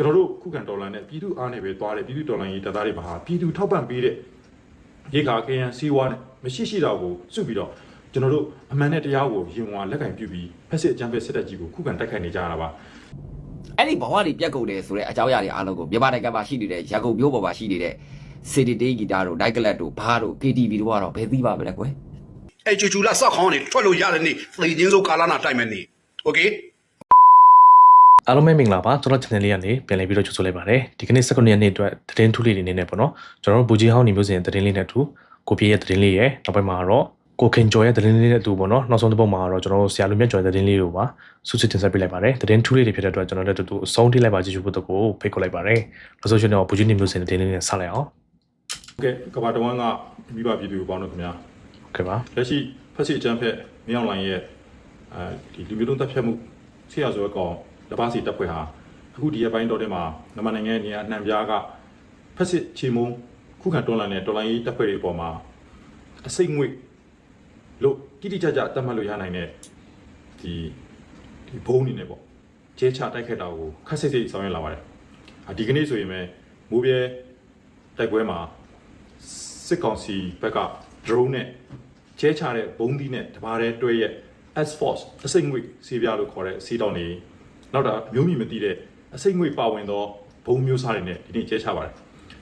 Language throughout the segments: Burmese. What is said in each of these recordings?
ကျွန်တော်တို့ခုခံတော်လှန်တဲ့ပြည်သူအားနဲ့ပဲသွားတယ်ပြည်သူတော်လှန်ရေးတပ်သားတွေမှာဟာပြည်သူထောက်ပံ့ပေးတဲ့ရေခါခရန်စီးဝါးနဲ့မရှိရှိတာကိုစုပြီးတော့ကျွန်တော်တို့အမှန်နဲ့တရားကိုရင်ဝါလက်ကင်ပြုပြီးဖက်စစ်အကြမ်းဖက်စစ်တပ်ကြီးကိုခုခံတိုက်ခိုက်နေကြရတာပါ အဲ့ဒီဘဝတွေပြက်ကုန်တယ်ဆိုတဲ့အကြောင်းအရာတွေအားလုံးကိုမြန်မာနိုင်ငံမှာရှိနေတဲ့ရန်ကုန်မြို့ပေါ်မှာရှိနေတဲ့စီဒီတေးဂီတာတို့ဒိုက်ကလတ်တို့ဘားတို့ KTV တို့ကတော့ဘယ်သိပါမလဲကွယ် အဲ့ချူချူလာစောက်ခေါင်းနေထွက်လို့ရတဲ့နေ့သေချင်းစိုးကာလနာတိုက်မယ်နေ့โอเค အားလုံးပဲမင်္ဂလာပါကျွန်တော် channel လေးကနေပြန်လည်ပြီးတော့ကြိုဆိုလိုက်ပါတယ်ဒီကနေ့၁၉ရက်နေ့အတွက်သတင်းထူးလေးတွေနေနေပေါ့နော်ကျွန်တော်ဘူဂျီဟောင်းနေမျိုးစင်သတင်းလေးနဲ့တူကိုပြေရဲ့သတင်းလေးရဲ့နောက်ပိုင်းမှာတော့ကိုခင်ကျော်ရဲ့သတင်းလေးနဲ့တူပေါ့နော်နောက်ဆုံးတစ်ပုတ်မှာတော့ကျွန်တော်ဆရာလူမြတ်ကျော်သတင်းလေးတို့ပါစုစစ်တင်ဆက်ပေးလိုက်ပါတယ်သတင်းထူးလေးတွေဖြစ်တဲ့အတွက်ကျွန်တော်လည်းတူတူအဆုံးထိလိုက်ပါကြည့်ရှုဖို့တကူဖိတ်ခေါ်လိုက်ပါတယ်ဒါဆိုရှင်တော့ဘူဂျီနေမျိုးစင်သတင်းလေးနဲ့ဆက်လိုက်အောင်ဟုတ်ကဲ့ကဘာတဝမ်းကမိဘပြည်သူပေါင်းတို့ခင်ဗျာဟုတ်ကဲ့ပါလက်ရှိဖက်စီချမ်းဖက်မြောင်းလိုင်းရဲ့အဲဒီလူမျိုးတုံးတက်ဖြတ်မှုဆရာဆိုတော့ င်တပါးစီတပ်ဖွဲ့ဟာအခုဒီရက်ပိုင်းတော်တဲ့မှာမြန်မာနိုင်ငံရဲ့နေရာအနှံပြားကဖက်စစ်ချေမုံခုခံတွန်းလှန်တဲ့တော်လိုင်းရေးတပ်ဖွဲ့တွေအပေါ်မှာအစိတ်ငွေ့လို့တိတိကျကျတတ်မှတ်လို့ရနိုင်တဲ့ဒီဒီဘုံအနေနဲ့ပေါ့ကျဲချတိုက်ခတ်တာကိုခက်စိတ်စိတ်ဆောင်ရွက်လာပါတယ်အာဒီကနေ့ဆိုရင်ပဲမိုးပြဲတိုက်ပွဲမှာစစ်ကောင်စီဘက်က drone နဲ့ကျဲချတဲ့ဘုံသီးနဲ့တပါးတဲ့တွဲရဲ့ S Force အစိမ့်ငွေစီးပြားလို့ခေါ်တဲ့စီးတောင်းနေ နောက်တာအမျိုးမြင်မသိတဲ့အစိမ့်ငွေပါဝင်သောဘုံမျိုးစားတွေနဲ့ဒီနေ့ကျဲချပါတယ်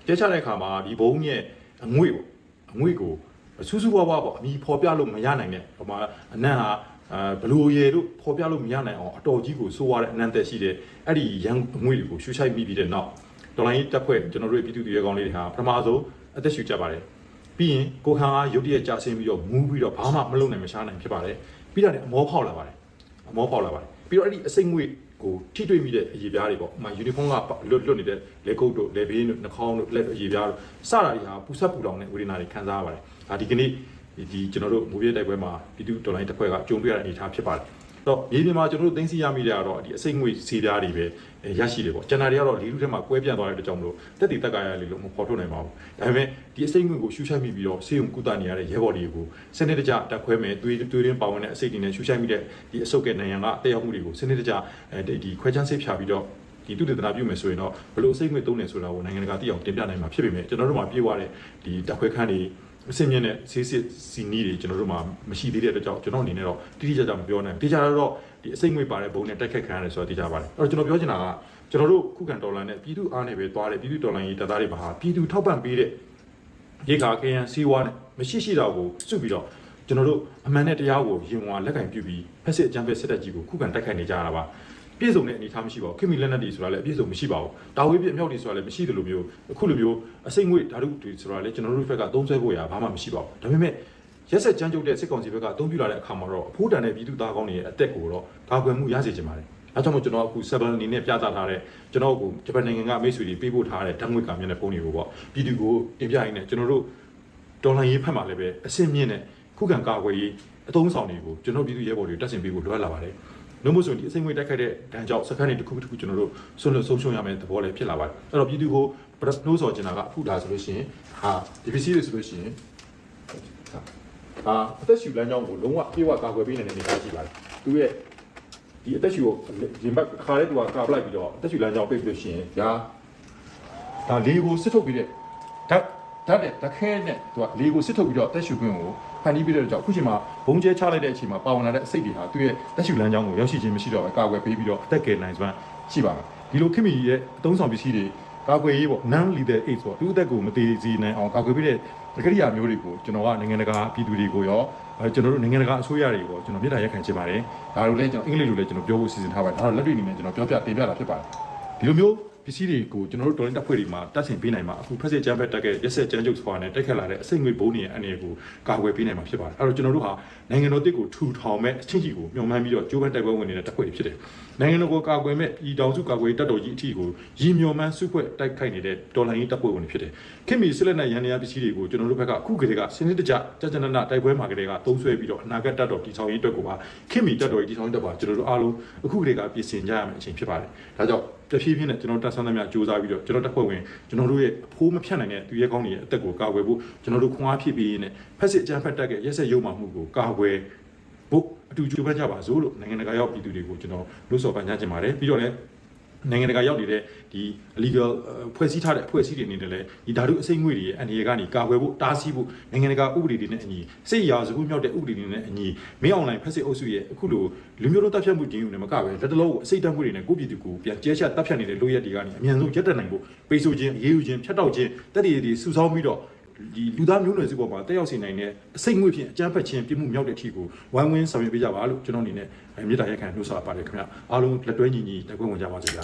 ကျဲချတဲ့အခါမှာဒီဘုံရဲ့အငွေပေါ့အငွေကိုစူးစူးဝါးဝါပေါ့အမီဖော်ပြလို့မရနိုင်တဲ့ဟိုမှာအနံ့ဟာအဲဘလူရေလို့ဖော်ပြလို့မရနိုင်အောင်အတော်ကြီးကိုစိုးရတဲ့အနံ့သက်ရှိတဲ့အဲ့ဒီရန်အငွေတွေကိုရှူရှိုက်မိပြီးတဲ့နောက်ဒေါ်လာရေးတက်ဖွဲ့ကျွန်တော်တို့ရဲ့ပြည်သူတွေကောင်းလေးတွေဟာပထမဆုံးအသက်ရှူကြပါတယ်ပြီးရင်ကိုခါကရုတ်တရက်ကြာဆင်းပြီးတော့မူးပြီးတော့ဘာမှမလုပ်နိုင်မရှားနိုင်ဖြစ်ပါတယ်ပြီးတော့လည်းအမောဖောက်လာပါတယ်အမောဖောက်လာပါတယ်ပြီးတော့အဲ့ဒီအစိမ့်ငွေ ကိုထိတွေ့မိတဲ့အရေးပြားတွေပေါ့ဥပမာယူနီဖောင်းကလွတ်လွတ်နေတဲ့လက်ကုပ်တို့လက်ဘေးတို့နှာခေါင်းတို့လက်အရေးပြားတို့စတာတွေဟာပူဆက်ပူလောင်တဲ့ဝေဒနာတွေခံစားရပါတယ်ဒါဒီကနေ့ဒီကျွန်တော်တို့မူပြည့်တိုက်ပွဲမှာပြည်သူတော်လိုင်းတစ်ဖွဲ့ကကြုံတွေ့ရတဲ့အနေအထားဖြစ်ပါတယ် တော့မြေပြင်မှာကျွန်တော်တို့သိသိရမိတဲ့ကတော့ဒီအစိမ့်ငွေစီးပြားတွေပဲရရှိတယ်ပေါ့ကျန်တာတွေကတော့လီလူထဲမှာကွဲပြန့်သွားတဲ့အတွက်ကြောင့်မလို့တက်တည်တက်ကာရလေးလို့မဖော်ထုတ်နိုင်ပါဘူးဒါပေမဲ့ဒီအစိမ့်ငွေကိုရှူရှိုက်မိပြီးတော့ဆေးရုံကုသနေရတဲ့ရဲဘော်တွေကိုစနစ်တကျတက်ခွဲမယ်သွေးသွေးရင်းပါဝင်တဲ့အစိတ်တွေနဲ့ရှူရှိုက်မိတဲ့ဒီအဆုတ်ကနိုင်ငံကတက်ရောက်မှုတွေကိုစနစ်တကျအဲဒီခွဲချမ်းဆေးဖြာပြီးတော့ဒီသူတေသနာပြုမယ်ဆိုရင်တော့ဘလို့အစိမ့်ငွေသုံးနေဆိုတာကိုနိုင်ငံတကာသိအောင်တင်ပြနိုင်မှာဖြစ်ပေမဲ့ကျွန်တော်တို့မှာပြေးသွားတဲ့ဒီတက်ခွဲခန်းတွေ အစင်းမြင့်တဲ့ဆေးစစ်စီနီးတွေကျွန်တော်တို့မှာမရှိသေးတဲ့အတွက်ကြောင့်ကျွန်တော်အနေနဲ့တော့တိတိကျကျမပြောနိုင်ဘူးတိကျတော့ဒီအစိမ့်ငွေပါတဲ့ဘုံနဲ့တိုက်ခတ်ခံရတယ်ဆိုတာသိကြပါတယ်အဲ့တော့ကျွန်တော်ပြောချင်တာကကျွန်တော်တို့ခုခံတော်လှန်တဲ့ပြည်သူအားနဲ့ပဲသွားတယ်ပြည်သူတော်လှန်ရေးတပ်သားတွေမှာဟာပြည်သူထောက်ပံ့ပေးတဲ့ရေခါခရန်စီးဝါးနဲ့မရှိရှိတာကိုစုပြီးတော့ကျွန်တော်တို့အမှန်နဲ့တရားကိုရင်ဝါလက်ကင်ပြုပြီးဖက်စစ်အကြမ်းဖက်စစ်တပ်ကြီးကိုခုခံတိုက်ခိုက်နေကြရတာပါ ပြည့်စုံတဲ့အနေအထားမရှိပါဘူးခင်မီလက်နက်တွေဆိုတာလည်းပြည့်စုံမရှိပါဘူးတာဝေးပြအမြောက်တွေဆိုတာလည်းမရှိသလိုမျိုးအခုလိုမျိုးအစိမ့်ငွေဓာတ်တွေဆိုတာလည်းကျွန်တော်တို့ဘက်ကသုံးဆွဲဖို့ရဘာမှမရှိပါဘူးဒါပေမဲ့ရက်ဆက်ကြမ်းကြုတ်တဲ့စစ်ကောင်စီဘက်ကအသုံးပြုလာတဲ့အခါမှာတော့အဖိုးတန်တဲ့ပြည်သူသားကောင်းတွေရဲ့အသက်ကိုတော့ကာကွယ်မှုရစေချင်ပါတယ်အဲကြောင့်မို့ကျွန်တော်အခု7အနေနဲ့ပြသထားတဲ့ကျွန်တော်ကိုဂျပန်နိုင်ငံကမိတ်ဆွေတွေပေးပို့ထားတဲ့ဓာတ်ငွေကမြင်တဲ့ပုံတွေကိုပေါ့ပြည်သူကိုတင်ပြရင်းနဲ့ကျွန်တော်တို့ဒေါ်လာရေးဖက်မှာလည်းပဲအဆင့်မြင့်တဲ့ခုခံကာကွယ်ရေးအသုံးဆောင်တွေကိုကျွန်တော်ပြည်သူရဲဘော်တွေတက်ဆင်ပေးဖို့လိုအပ်လာပါတယ် လို့မို့ဆိုရင်ဒီအစိမ့်ငွေတိုက်ခိုက်တဲ့ဒဏ်ကြောင့်စခန်းတွေတစ်ခုတစ်ခုကျွန်တော်တို့ဆွလွတ်ဆုံးရှုံးရမယ့်သဘောလည်းဖြစ်လာပါတယ်အဲ့တော့ပြည်သူကိုပထမလို့ဆိုချင်တာကအခုဒါဆိုလို့ရှိရင်ဟာဒီပစ္စည်းတွေဆိုလို့ရှိရင်ဟာအသက်ရှူလမ်းကြောင်းကိုလုံးဝပြေဝကာကွယ်ပေးနိုင်တဲ့အနေအထားရှိပါတယ်သူရဲ့ဒီအသက်ရှူကိုရင်ဘတ်ခါတဲ့သူကကာပလိုက်ပြီးတော့အသက်ရှူလမ်းကြောင်းပိတ်ပြီးလို့ရှိရင်ဒါဒါလေးကိုစစ်ထုတ်ပြီးတဲ့ဓာတ်ဓာတ်နဲ့တခဲနဲ့သူကလေးကိုစစ်ထုတ်ပြီးတော့အသက်ရှူခွင့်ကို ဖန်တီးပြီးတဲ့ကြောင့်အခုချိန်မှာဘုံကျဲချလိုက်တဲ့အချိန်မှာပါဝင်လာတဲ့အစိတ်တွေဟာသူ့ရဲ့တက်ရှူလမ်းကြောင်းကိုရောက်ရှိခြင်းမရှိတော့ပဲကာကွယ်ပေးပြီးတော့အသက်ကယ်နိုင်စွမ်းရှိပါမယ်ဒီလိုခင်မီရဲ့အသုံးဆောင်ပစ္စည်းတွေကာကွယ်ရေးပေါ့ non lethal aid ဆိုတော့သူ့အသက်ကိုမသေးစေနိုင်အောင်ကာကွယ်ပေးတဲ့ကရိယာမျိုးတွေကိုကျွန်တော်ကနိုင်ငံတကာပြည်သူတွေကိုရောအဲကျွန်တော်တို့နိုင်ငံတကာအစိုးရတွေကိုကျွန်တော်မြေတားရက်ခံချင်ပါတယ်ဒါလိုလဲကျွန်တော်အင်္ဂလိပ်လိုလဲကျွန်တော်ပြောဖို့စီစဉ်ထားပါတယ်ဒါတော့လက်တွေ့အနေနဲ့ကျွန်တော်ပြောပြတင်ပြတာဖြစ်ပါတယ်ဒီလိုမျိုး ပစ္စည်းတွေကိုကျွန်တော်တို့တော်ရင်တပ်ဖွဲ့တွေမှာတတ်ဆင်ပေးနိုင်မှာအခုဖက်စစ်ကြမ်းဖက်တက်ကရက်ဆက်ကြမ်းကြုတ်စွာနဲ့တက်ခတ်လာတဲ့အစိမ့်ငွေဘုံတွေရဲ့အနေကိုကာကွယ်ပေးနိုင်မှာဖြစ်ပါတယ်အဲ့တော့ကျွန်တော်တို့ဟာနိုင်ငံတော်တစ်ကိုထူထောင်မဲ့အချင်းကြီးကိုမျှော်မှန်းပြီးတော့ကြိုးပမ်းတိုက်ပွဲဝင်နေတဲ့တပ်ဖွဲ့တွေဖြစ်တယ်နိုင်ငံတော်ကိုကာကွယ်မဲ့ပြည်ထောင်စုကာကွယ်တပ်တော်ကြီးအထီကိုရည်မျှော်မှန်းစုဖွဲ့တိုက်ခိုက်နေတဲ့တော်လှန်ရေးတပ်ဖွဲ့ဝင်တွေဖြစ်တယ်ခင်မီစစ်လက်နက်ရန်ရာပစ္စည်းတွေကိုကျွန်တော်တို့ဘက်ကအခုကတည်းကစနစ်တကျကြကြနနတိုက်ပွဲမှာကတည်းကသုံးဆွဲပြီးတော့အနာဂတ်တပ်တော်တည်ဆောက်ရေးအတွက်ကိုပါခင်မီတပ်တော်ကြီးတည်ဆောက်ရေးတပ်ပါကျွန်တော်တို့အားလုံးအခုကတည်းကပြင်ဆင်ကြရမယ့်အချိန်ဖြစ်ပါတယ်ဒါကြောင့် တဖြည်းဖြည်းနဲ့ကျွန်တော်တက်ဆန်းသမျှစူးစမ်းပြီးတော့ကျွန်တော်တပ်ဖွဲ့ဝင်ကျွန်တော်တို့ရဲ့အဖိုးမဖြတ်နိုင်တဲ့သူရဲကောင်းတွေရဲ့အသက်ကိုကာကွယ်ဖို့ကျွန်တော်တို့ခွန်အားဖြည့်ပေးရင်းနဲ့ဖက်စစ်အကြမ်းဖက်တပ်ရဲ့ရက်ဆက်ရုံမှမှုကိုကာကွယ်ဖို့အတူကြိုးပမ်းကြပါစို့လို့နိုင်ငံတကာရောက်ပြည်သူတွေကိုကျွန်တော်လို့ဆော်ပန်းချခြင်းပါတယ်ပြီးတော့လည်း နိုင်ငံတကာရောက်နေတဲ့ဒီ legal ဖွဲ့စည်းထားတဲ့အဖွဲ့အစည်းတွေအနေနဲ့လည်းဒီဓာတုအစိမ်းငွေတွေရဲ့အန္တရာယ်ကနေကာကွယ်ဖို့တားဆီးဖို့နိုင်ငံတကာဥပဒေတွေနဲ့အညီစိတ်ရာဇဝတ်မြောက်တဲ့ဥပဒေတွေနဲ့အညီမင်းအွန်လိုင်းဖက်စစ်အုပ်စုရဲ့အခုလိုလူမျိုးတို့တပ်ဖြတ်မှုခြင်းယူနေမှာကပဲလက်တလုံးကိုအစိတ်တက်မှုတွေနဲ့ကိုပြည်သူကိုပြန်ကျဲချက်တပ်ဖြတ်နေတဲ့လိုရက်တွေကနေအမြန်ဆုံးရက်တက်နိုင်ဖို့ပိတ်ဆို့ခြင်းအရေးယူခြင်းဖြတ်တောက်ခြင်းတက်ရည်တွေစုဆောင်းပြီးတော့ ဒီလူသားမျိုးနွယ်စုပေါ်မှာတက်ရောက်စေနိုင်တဲ့အစိတ်ငွေဖြင့်အကြမ်းဖက်ခြင်းပြမှုမြောက်တဲ့အထီကိုဝိုင်းဝန်းဆောင်ရွက်ပေးကြပါလို့ကျွန်တော်အနေနဲ့မြေတားရက်ခံနှုတ်ဆက်ပါတယ်ခင်ဗျအားလုံးလက်တွဲညီညီတိုက်ပွဲဝင်ကြပါစေဗျာ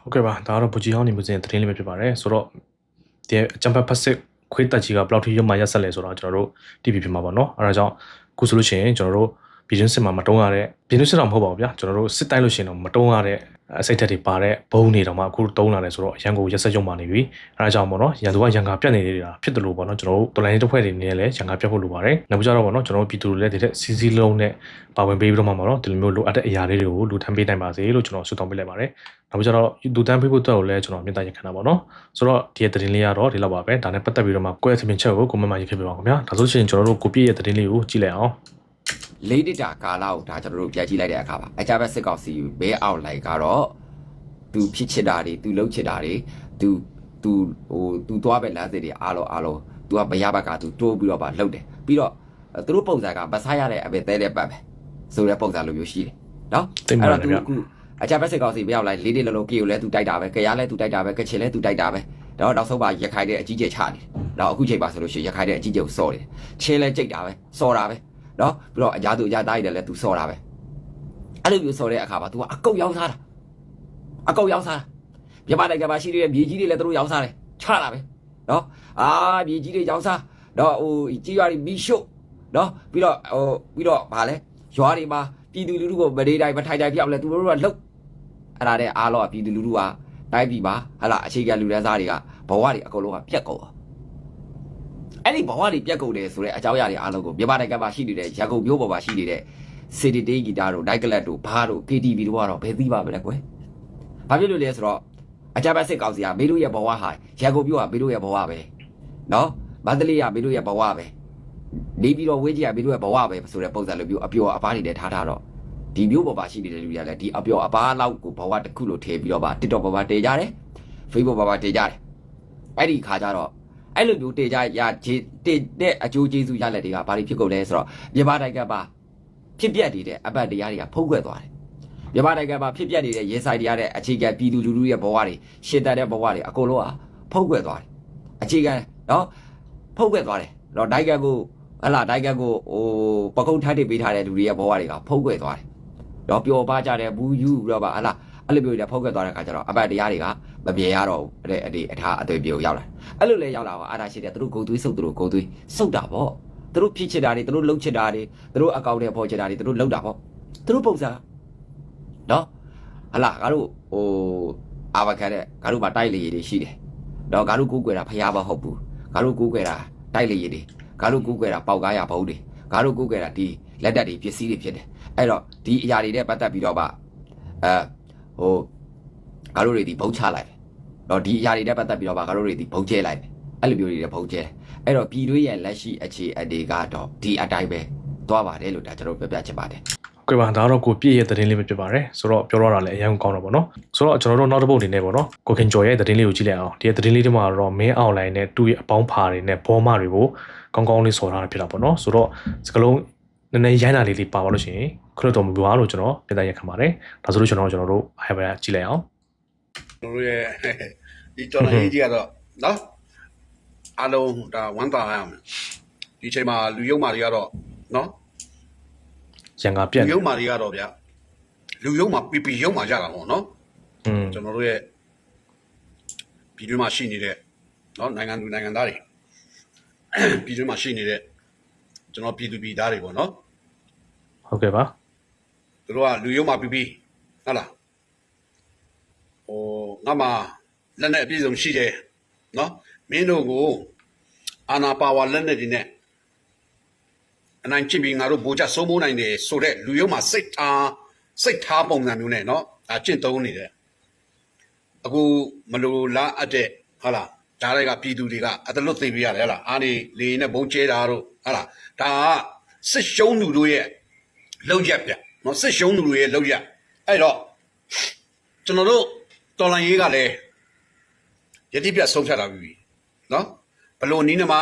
ဟုတ်ကဲ့ပါဒါကတော့ဘူဂျီဟောင်းနေမျိုးစင်သတင်းလေးပဲဖြစ်ပါတယ်ဆိုတော့ဒီအချမ်ပတ်ဖက်စစ်ခွေးတက်ကြီးကဘယ်လောက်ထိရုံမှရက်ဆက်လဲဆိုတော့ကျွန်တော်တို့ TV ဖြစ်မှာပေါ့နော်အဲဒါကြောင့်အခုဆိုလို့ရှိရင်ကျွန်တော်တို့ပြည်တွင်းစစ်မှာမတုံးရတဲ့ပြည်တွင်းစစ်တော့မဟုတ်ပါဘူးဗျာကျွန်တော်တို့စစ်တိုင်းလို့ရှိရင်တော့မတုံးရတဲ့ အစိတ်သက်တွေပါတဲ့ဘုံတွေတော့မှအခုတုံးလာတယ်ဆိုတော့အရန်ကိုရက်ဆက်ရုံမှနေပြီအဲဒါကြောင့်ပေါ့နော်ရန်သူကရန်ကာပြတ်နေနေတာဖြစ်တယ်လို့ပေါ့နော်ကျွန်တော်တို့တော်လိုင်းတစ်ဖွဲ့တွေနေလည်းရန်ကာပြတ်ဖို့လိုပါတယ်နောက်ကြတော့ပေါ့နော်ကျွန်တော်တို့ပြည်သူတွေလည်းဒီတဲ့စီစီလုံးနဲ့ပါဝင်ပေးပြီးတော့မှပေါ့နော်ဒီလိုမျိုးလိုအပ်တဲ့အရာလေးတွေကိုလူထမ်းပေးနိုင်ပါစေလို့ကျွန်တော်ဆုတောင်းပေးလိုက်ပါတယ်နောက်ကြတော့လူတန်းပေးဖို့အတွက်ကိုလည်းကျွန်တော်မြတ်တာရက်ခံတာပေါ့နော်ဆိုတော့ဒီရဲ့သတင်းလေးကတော့ဒီလောက်ပါပဲဒါနဲ့ပတ်သက်ပြီးတော့မှကိုယ့်ရဲ့သမင်ချက်ကိုကိုမမရေးခဲ့ပြပါခင်ဗျာဒါဆိုရှင်ကျွန်တော်တို့ကိုပြည့်ရဲ့သတင်းလေးကိုကြည့်လိုက်အောင် လေးတစ်တာကာလကိုဒါကျွန်တော်တို့ပြန်ကြည့်လိုက်တဲ့အခါမှာအကြမ်းဖက်စစ်ကောင်စီဘဲအောက်လိုက်ကတော့သူဖြစ်ချစ်တာတွေသူလှုပ်ချစ်တာတွေသူသူဟိုသူသွားပဲလမ်းစစ်တွေအားလုံးအားလုံးသူကဘရဘက်ကသူတိုးပြီးတော့ပါလှုပ်တယ်ပြီးတော့သူတို့ပုံစံကမဆားရတဲ့အပဲတဲတဲ့ပတ်ပဲဆိုတဲ့ပုံစံလိုမျိုးရှိတယ်နော်သိမှန်တယ်ဗျအခုအကြမ်းဖက်စစ်ကောင်စီဘဲအောက်လိုက်လေးတစ်လုံးလုံးကေကိုလည်းသူတိုက်တာပဲကြရလည်းသူတိုက်တာပဲကချင်လည်းသူတိုက်တာပဲတော့နောက်ဆုံးပါရခိုင်တဲ့အကြီးကျယ်ချနေတယ်တော့အခုချိန်ပါဆိုလို့ရှိရင်ရခိုင်တဲ့အကြီးကျယ်ကိုစော့တယ်ချင်းလည်းကြိတ်တာပဲစော့တာပဲ နော်ပြီးတော့အရာသူအရာသားတွေလည်း तू စော်တာပဲအဲ့လိုမျိုးစော်တဲ့အခါမှာ तू ကအကုတ်ရောက်စားတာအကုတ်ရောက်စားတာမြန်မာနိုင်ငံမှာရှိနေတဲ့မြေကြီးတွေလည်းသူတို့ရောက်စားတယ်ချတာပဲနော်အာမြေကြီးတွေရောက်စားတော့ဟိုကြီးရွာတွေမီးရှို့နော်ပြီးတော့ဟိုပြီးတော့ဗာလဲရွာတွေမှာပြည်သူလူထုကိုမဒေတိုင်းမထိုင်တိုင်းပြောက်လဲသူတို့ကလှုပ်အဲ့ဒါတဲ့အားလုံးကပြည်သူလူထုကတိုင်းပြည်မှာဟလာအခြေခံလူတန်းစားတွေကဘဝတွေအကုန်လုံးကပြက်ကုန် အောင်အဲ့ဒီဘဝတွေပြက်ကုန်တယ်ဆိုတဲ့အကြောင်းအရာတွေအားလုံးကိုမြန်မာနိုင်ငံမှာရှိနေတဲ့ရန်ကုန်မြို့ပေါ်မှာရှိနေတဲ့စီတီတေးဂီတာတို့ဒိုက်ကလတ်တို့ဘားတို့ KTV တို့ကတော့ဘယ်သိပါမလဲကွယ်။ဘာဖြစ်လို့လဲဆိုတော့အကြမ်းဖက်စစ်ကောင်စီကမေတို့ရဲ့ဘဝဟာရန်ကုန်မြို့ကမေတို့ရဲ့ဘဝပဲ။နော်။မန္တလေးကမေတို့ရဲ့ဘဝပဲ။နေပြီးတော့ဝေးကြီးကမေတို့ရဲ့ဘဝပဲဆိုတဲ့ပုံစံလိုမျိုးအပျော်အပါးတွေနဲ့ထားထားတော့ဒီမျိုးပေါ်မှာရှိနေတဲ့လူတွေကလည်းဒီအပျော်အပါးလောက်ကိုဘဝတစ်ခုလိုထည့်ပြီးတော့ပါ TikTok ပေါ်မှာတည်ကြတယ်။ Facebook ပေါ်မှာတည်ကြတယ်။အဲ့ဒီခါကျတော့ အဲ့လိုမျိုးတေကြရခြေတေတဲ့အကျိုးကျေးဇူးရလက်တွေကဘာတွေဖြစ်ကုန်လဲဆိုတော့မြန်မာနိုင်ငံမှာဖြစ်ပျက်နေတဲ့အပတ်တရားတွေကဖုံးကွယ်သွားတယ်မြန်မာနိုင်ငံမှာဖြစ်ပျက်နေတဲ့ရေဆိုင်တရားတဲ့အခြေခံပြည်သူလူထုရဲ့ဘဝတွေရှင်တန်တဲ့ဘဝတွေအကုန်လုံးဟာဖုံးကွယ်သွားတယ်အခြေခံနော်ဖုံးကွယ်သွားတယ်တော့နိုင်ငံကိုဟလာနိုင်ငံကိုဟိုပကုံးထမ်းတင်ပေးထားတဲ့လူတွေရဲ့ဘဝတွေကဖုံးကွယ်သွားတယ်တော့ပျော်ပါကြတဲ့ဘူးယူပြီးတော့ပါဟလာ အဲ့လိုမျိုးတွေဖုံးကွယ်သွားတဲ့အခါကျတော့အပတ်တရားတွေကမပြေရတော့ဘူးအဲ့ဒီအထားအသွေးပြေကိုရောက်လာအဲ့လိုလဲရောက်လာပါအားဒါရှိတယ်သူတို့ဂုံသွေးစုပ်သူတို့ဂုံသွေးစုပ်တာပေါ့သူတို့ဖြစ်ချစ်တာတွေသူတို့လှုပ်ချစ်တာတွေသူတို့အကောင့်တွေပေါ်ချစ်တာတွေသူတို့လှုပ်တာပေါ့သူတို့ပုံစံနော်ဟလာငါတို့ဟိုအာဘခက်တဲ့ငါတို့မှာတိုက်လေရည်တွေရှိတယ်တော့ငါတို့ကိုးကွယ်တာဖျားမဟုတ်ဘူးငါတို့ကိုးကွယ်တာတိုက်လေရည်တွေငါတို့ကိုးကွယ်တာပေါက်ကားရဘုံတွေငါတို့ကိုးကွယ်တာဒီလက်တက်တွေပစ္စည်းတွေဖြစ်တယ်အဲ့တော့ဒီအရာတွေနဲ့ပတ်သက်ပြီးတော့ဗအဲ ဟိုငါတို့တွေဒီဘုံချလိုက်တယ်တော့ဒီအရာတွေနဲ့ပတ်သက်ပြီးတော့ဗာငါတို့တွေဒီဘုံကျဲလိုက်တယ်အဲ့လိုမျိုးတွေနဲ့ဘုံကျဲတယ်အဲ့တော့ပြည်တွင်းရဲ့လက်ရှိအခြေအနေကတော့ဒီအတိုင်းပဲသွားပါတယ်လို့ဒါကျွန်တော်ပြောပြချင်ပါတယ်ကဲပါဒါတော့ကိုပြည့်ရဲ့သတင်းလေးပဲဖြစ်ပါတယ်ဆိုတော့ပြောတော့တာလည်းအရင်ကောင်းတော့ဗောနော်ဆိုတော့ကျွန်တော်တို့နောက်တစ်ပုတ်အနေနဲ့ဗောနော်ကိုခင်ကျော်ရဲ့သတင်းလေးကိုကြည့်လိုက်အောင်ဒီရဲ့သတင်းလေးတွေမှာတော့မင်းအွန်လိုင်းနဲ့တူရဲ့အပေါင်းဖာတွေနဲ့ဘောမတွေကိုကောင်းကောင်းလေးစော်ထားတာဖြစ်တာဗောနော်ဆိုတော့စကလုံး နည်းနည်းရိုင်းတာလေးလေးပါပါလို့ရှိရင်ခရစ်တော်မူပါလို့ကျွန်တော်ပြသရက်ခံပါတယ်ဒါဆိုလို့ကျွန်တော်ကျွန်တော်တို့ဟိုင်ဘာကြည့်လိုက်အောင်ကျွန်တော်တို့ရဲ့ဒီတော်လိုင်းကြီးကတော့နော်အားလုံးဒါဝမ်းသာရအောင်ဒီချိန်မှာလူယုံမာတွေကတော့နော်ရန်ကပြက်လူနေယုံမာတွေကတော့ဗျာလူယုံမာပီပီယုံမာကြတာပေါ့နော်อืมကျွန်တော်တို့ရဲ့ပြည်တွင်းမှာရှိနေတဲ့နော်နိုင်ငံသူနိုင်ငံသားတွေပြည်တွင်းမှာရှိနေတဲ့ ကျွန်တော်ပြည်သူပြည်သားတွေပေါ့နော်ဟုတ်ကဲ့ပါသူတို့ကလူယုံမာပီပီဟုတ်လားဟိုငါမှလက်နဲ့အပြည့်စုံရှိတယ်နော်မင်းတို့ကိုအာနာပါဝါလက်နဲ့ဒီနဲ့အနိုင်ချစ်ပြီးငါတို့ဗိုလ်ချစိုးမိုးနိုင်တယ်ဆိုတော့လူယုံမှာစိတ်ထားစိတ်ထားပုံစံမျိုးနဲ့နော်ဒါကျင့်သုံးနေတယ်အခုမလိုလားအပ်တဲ့ဟုတ်လား ဒါတွေကပြည်သူတွေကအတလွတ်သိပေးရတယ်ဟုတ်လားအားနေလေနဲ့ဘုံကျဲတာတို့ဟုတ်လားဒါကစစ်ရှုံးသူတို့ရဲ့လောက်ရက်ပြနော်စစ်ရှုံးသူတွေရဲ့လောက်ရက်အဲ့တော့ကျွန်တော်တို့တော်လန်ရေးကလည်းယတိပြတ်ဆုံးဖြတ်လာပြီနော်ဘလို့နီးနမ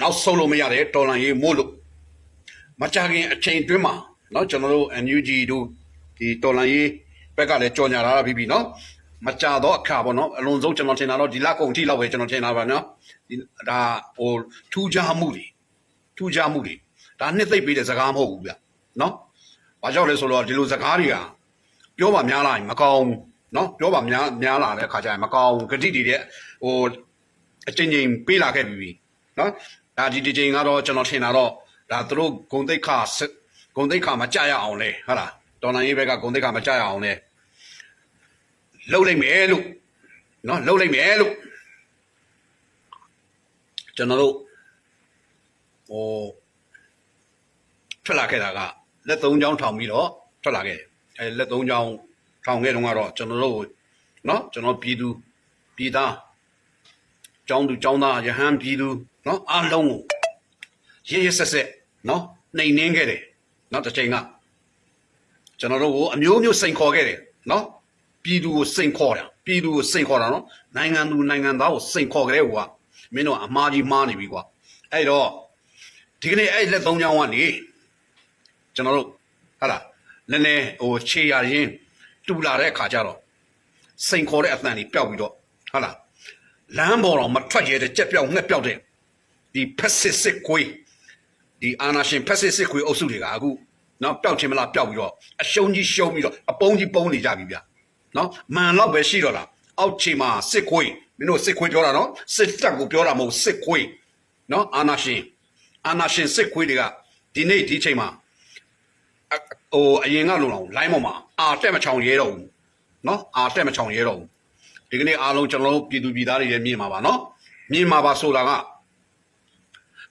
နောက်ဆုံးလို့မရတယ်တော်လန်ရေးမို့လို့မကြခင်အချိန်တွင်းမှာနော်ကျွန်တော်တို့ NUG တို့ဒီတော်လန်ရေးဘက်ကလည်းကြော်ညာလာတာပြီးပြီနော် မကြတော့အခါပေါ့နော်အလုံးစုံကျွန်တော်ထင်တာတော့ဒီလကုန်အထိလောက်ပဲကျွန်တော်ထင်တာပါနော်ဒီဒါဟိုထူးခြားမှုတွေထူးခြားမှုတွေဒါနှစ်သိပ်ပေးတဲ့စကားမဟုတ်ဘူးဗျနော်ဘာကြောင့်လဲဆိုတော့ဒီလိုစကားတွေကပြောပါများလာရင်မကောင်းဘူးနော်ပြောပါများများလာတဲ့အခါကျရင်မကောင်းဘူးဂတိတွေတဲ့ဟိုအချင်းချင်းပေးလာခဲ့ပြီနော်ဒါဒီဒီချိန်ကတော့ကျွန်တော်ထင်တာတော့ဒါသူတို့ဂုံတိတ်ခစစ်ဂုံတိတ်ခမကြရအောင်လေဟုတ်လားတော်လိုင်းရေးဘက်ကဂုံတိတ်ခမကြရအောင်လေ လှုပ်လိုက်မယ်လို့နော်လှုပ်လိုက်မယ်လို့ကျွန်တော်တို့ဟိုထွက်လာခဲ့တာကလက်သုံးချောင်းထောင်ပြီးတော့ထွက်လာခဲ့တယ်အဲလက်သုံးချောင်းထောင်ခဲ့တုန်းကတော့ကျွန်တော်တို့နော်ကျွန်တော်ပြည်သူပြည်သားကျောင်းသူကျောင်းသားရဟန်းပြည်သူနော်အားလုံးကိုရရဆက်ဆက်နော်နှိမ်နှင်းခဲ့တယ်နော်တစ်ချိန်ကကျွန်တော်တို့ကိုအမျိုးမျိုးစိန်ခေါ်ခဲ့တယ်နော် ပြည်သူကိုစိန်ခေါ်တာပြည်သူကိုစိန်ခေါ်တာနော်နိုင်ငံသူနိုင်ငံသားကိုစိန်ခေါ်ကြတဲ့ဟိုကမင်းတို့အမှားကြီးမှားနေပြီကွာအဲ့တော့ဒီကနေ့အဲ့လက်သုံးချောင်းကနေကျွန်တော်တို့ဟာလားနည်းနည်းဟိုခြေရရင်တူလာတဲ့အခါကျတော့စိန်ခေါ်တဲ့အသံတွေပျောက်ပြီးတော့ဟာလားလမ်းပေါ်တော့မထွက်ရတဲ့ကြက်ပြောက်ငှက်ပြောက်တဲ့ဒီဖက်စစ်စစ်ကွေးဒီအာနာရှင်ဖက်စစ်စစ်ကွေးအုပ်စုတွေကအခုနော်ပျောက်ချင်းမလားပျောက်ပြီးတော့အရှုံးကြီးရှုံးပြီးတော့အပုံးကြီးပုံးနေကြပြီဗျ နော်မန်တော့ပဲရှိတော့လားအောက်ခြေမှာစစ်ကွေးမင်းတို့စစ်ခွေးပြောတာနော်စစ်တပ်ကိုပြောတာမဟုတ်စစ်ခွေးနော်အာနာရှင်အာနာရှင်စစ်ခွေးတွေကဒီနေ့ဒီချိန်မှာအဟိုအရင်ကလုံအောင်လိုင်းပေါ်မှာအာတက်မချောင်ရဲတော့ဘူးနော်အာတက်မချောင်ရဲတော့ဘူးဒီကနေ့အားလုံးကျွန်တော်တို့ပြည်သူပြည်သားတွေရဲ့မြင်မှာပါနော်မြင်မှာပါဆိုတာက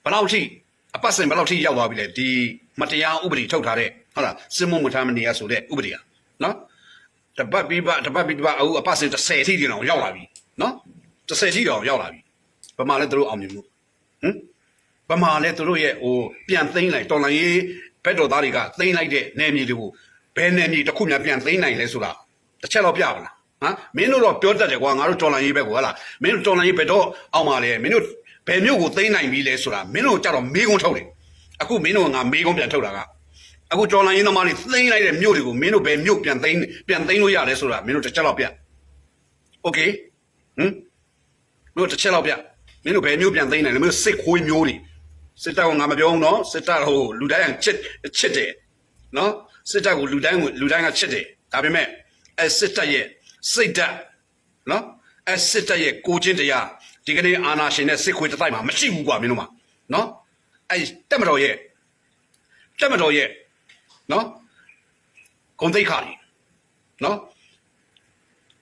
ဘယ်လောက်ထိအပတ်စဉ်ဘယ်လောက်ထိရောက်သွားပြီလဲဒီမတရားဥပဒေထုတ်ထားတဲ့ဟုတ်လားစစ်မှုမထမ်းမနေရဆိုတဲ့ဥပဒေอ่ะနော် တပတ်ပြီးပါတပတ်ပြီးတပတ်အခုအပတ်စဉ်30ထိတောင်ရောက်လာပြီနော်30ထိတောင်ရောက်လာပြီဗမာလည်းသူတို့အောင်မြင်မှုဟမ်ဗမာလည်းသူတို့ရဲ့ဟိုပြန်သိမ်းလိုက်တော်လိုင်းရေးဘက်တော်သားတွေကသိမ်းလိုက်တဲ့နယ်မြေတွေကိုဘယ်နယ်မြေတစ်ခုများပြန်သိမ်းနိုင်လဲဆိုတာတစ်ချက်တော့ပြပါလားဟမ်မင်းတို့တော့ပြောတတ်တယ်ကွာငါတို့တော်လိုင်းရေးဘက်ကိုဟလားမင်းတို့တော်လိုင်းရေးဘက်တော့အောင်ပါလေမင်းတို့ဘယ်မျိုးကိုသိမ်းနိုင်ပြီလဲဆိုတာမင်းတို့ကြတော့မေးခွန်းထုတ်တယ်အခုမင်းတို့ကငါမေးခွန်းပြန်ထုတ်တာက အခုကျော်လိုင်းရင်းသမားတွေသိမ်းလိုက်တဲ့မြို့တွေကိုမင်းတို့ဘယ်မြို့ပြန်သိမ်းပြန်သိမ်းလို့ရလဲဆိုတာမင်းတို့တစ်ချက်လောက်ပြโอเคဟမ်မင်းတို့တစ်ချက်လောက်ပြမင်းတို့ဘယ်မြို့ပြန်သိမ်းနိုင်လဲမင်းတို့စစ်ခွေးမျိုးတွေစစ်တပ်ကငါမပြောဘူးနော်စစ်တပ်ဟိုလူတိုင်းကချစ်ချစ်တယ်နော်စစ်တပ်ကိုလူတိုင်းကိုလူတိုင်းကချစ်တယ်ဒါပေမဲ့အဲစစ်တပ်ရဲ့စိတ်ဓာတ်နော်အဲစစ်တပ်ရဲ့ကိုချင်းတရားဒီကနေ့အာနာရှင်နဲ့စစ်ခွေးတစ်တိုက်မှာမရှိဘူးကွာမင်းတို့မှာနော်အဲတက်မတော်ရဲ့တက်မတော်ရဲ့ နော်ဂုံသိက္ခာတွေနော်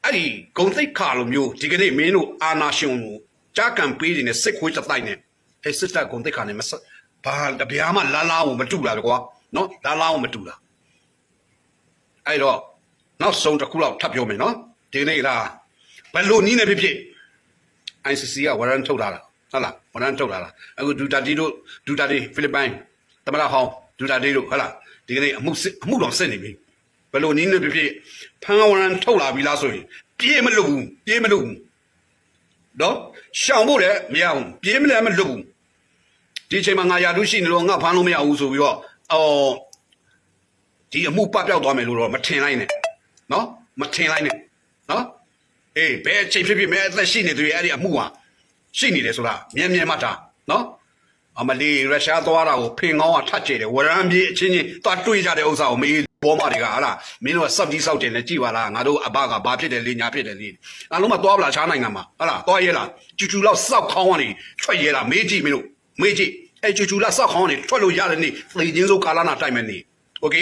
အဲ့ဒီဂုံသိက္ခာလိုမျိုးဒီကနေ့မင်းတို့အာနာရှင်ကိုကြားကံပေးနေတဲ့စစ်ခွေးတစ်တိုက်နဲ့အဲ့စစ်တပ်ဂုံသိက္ခာနဲ့မဆက်ဘာတပြားမှလာလာကိုမတူတာကွာနော်လာလာကိုမတူတာအဲ့တော့နောက်ဆုံးတစ်ခုလောက်ထပ်ပြောမယ်နော်ဒီနေ့လားဘယ်လိုနည်းနဲ့ဖြစ်ဖြစ် ICC ကဝရန်ထုတ်လာတာဟုတ်လားဝရန်ထုတ်လာတာအခုဒူတာတီတို့ဒူတာတီဖိလစ်ပိုင်သမရဟောင်းဒူတာတီတို့ဟုတ်လား ဒီကနေ့အမှုစစ်အမှုတော်စစ်နေပြီဘယ်လိုနည်းနဲ့ဖြစ်ဖြစ်ဖန်ဝရန်ထုတ်လာပြီလားဆိုရင်ပြေးမလို့ဘူးပြေးမလို့ဘူးနော်ရှောင်ဖို့လည်းမရဘူးပြေးမလည်းမလို့ဘူးဒီချိန်မှာငါရာထူးရှိနေလို့ငါဖမ်းလို့မရဘူးဆိုပြီးတော့အော်ဒီအမှုပပျောက်သွားမယ်လို့တော့မထင်လိုက်နဲ့နော်မထင်လိုက်နဲ့နော်အေးဘယ်အချိန်ဖြစ်ဖြစ်မဲအသက်ရှိနေသူရဲ့အဲ့ဒီအမှုဟာရှိနေတယ်ဆိုတာမြန်မြန်မှတ်တာနော် အမလီရုရှားသွားတာကိုဖင်ကောင်းကထတ်ကျတယ်ဝရမ်းပြေးအချင်းချင်းသွားတွေးကြတဲ့ဥစ္စာကိုမေးဘောမတွေကဟာလားမင်းတို့ကစောက်ကြီးစောက်တင်နေကြည်ပါလားငါတို့အဘကဘာဖြစ်တယ်လေညာဖြစ်တယ်လေအလုံးမသွားပလားချားနိုင်ငံမှာဟာလားသွားရဲလားကျူကျူလောက်စောက်ခေါင်းကနေထွက်ရဲလားမေးကြည့်မင်းတို့မေးကြည့်အဲ့ကျူကျူလောက်စောက်ခေါင်းကနေထွက်လို့ရတဲ့နေ့သေချင်းစိုးကာလနာတိုင်မယ်နေ့โอเค